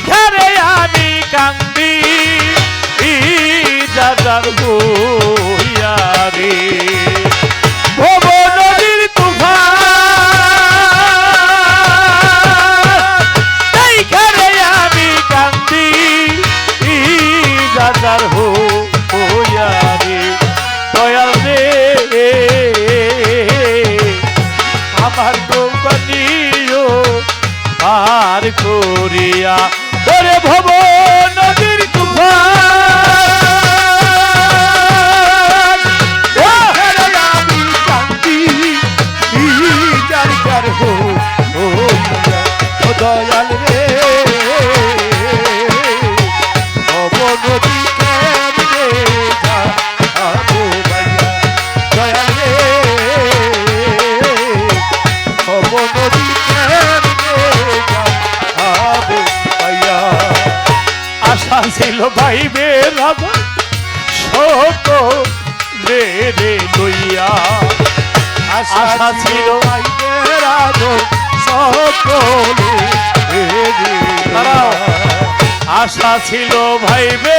শিখারে আমি কান্দি যাদার বইয়া রে রাজার হো হইয়ারে। দয়াল রে, আমার কোম্পানিও আর করিয়া ওরে ভব নদীর তুফান। আমি কান্তি যার যার হো ও দয়া। ছিল ভাইবে শোক রে রে লইয়া। আশা ছিল আশা ছিল ভাইবে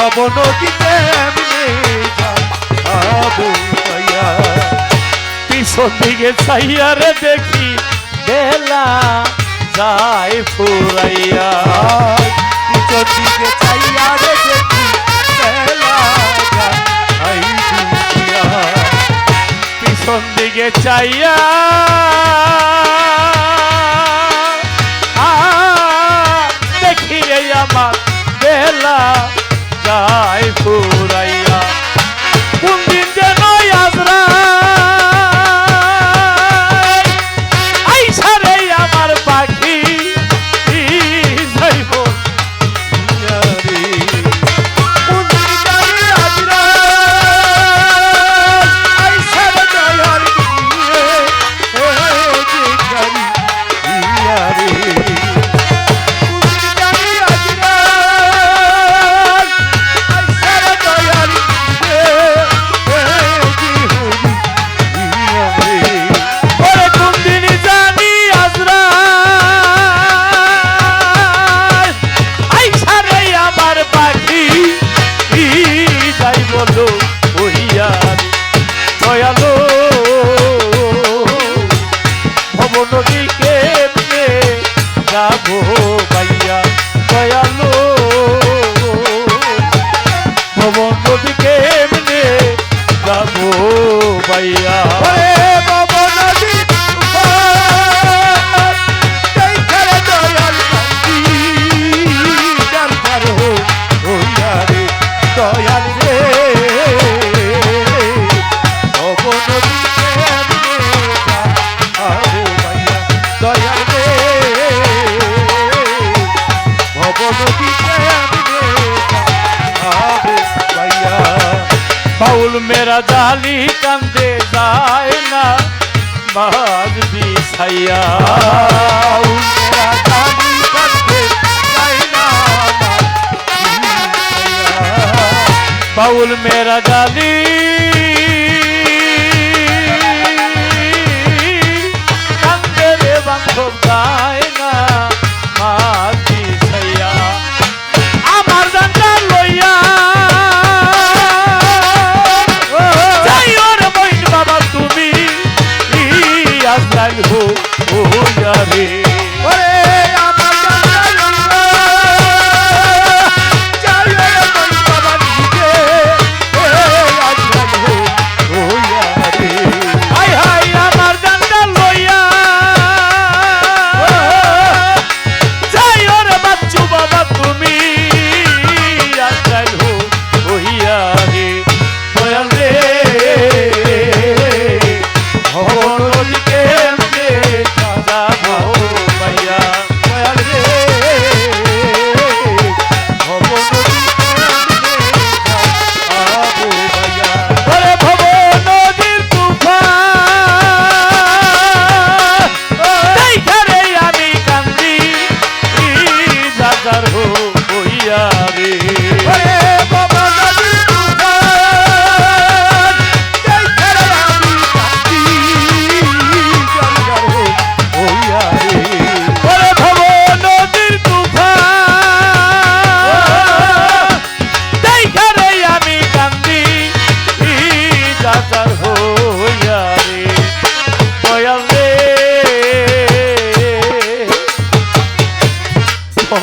ভব নদীতে পিছন দিকে চাইয়া রে দেখি বেলা যায় ফুরাইয়া। পিছন দিকে চাইয়া রে দেখি বেলা যায়। পিছন দিকে চাইয়া বাউল মেরা জালি কান্দে যায় না বাজ বিছাইয়া বাউল মেরা জালি কান্দে যায় না বাউল মেরা জালি লাগবো ও যারে।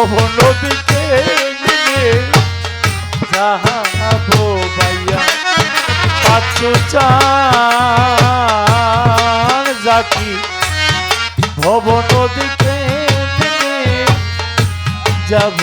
অবনতিকে নিয়ে যাহাবো ভাইয়া পাচ্ছ চান জাকি। ভবনদিকে যাব।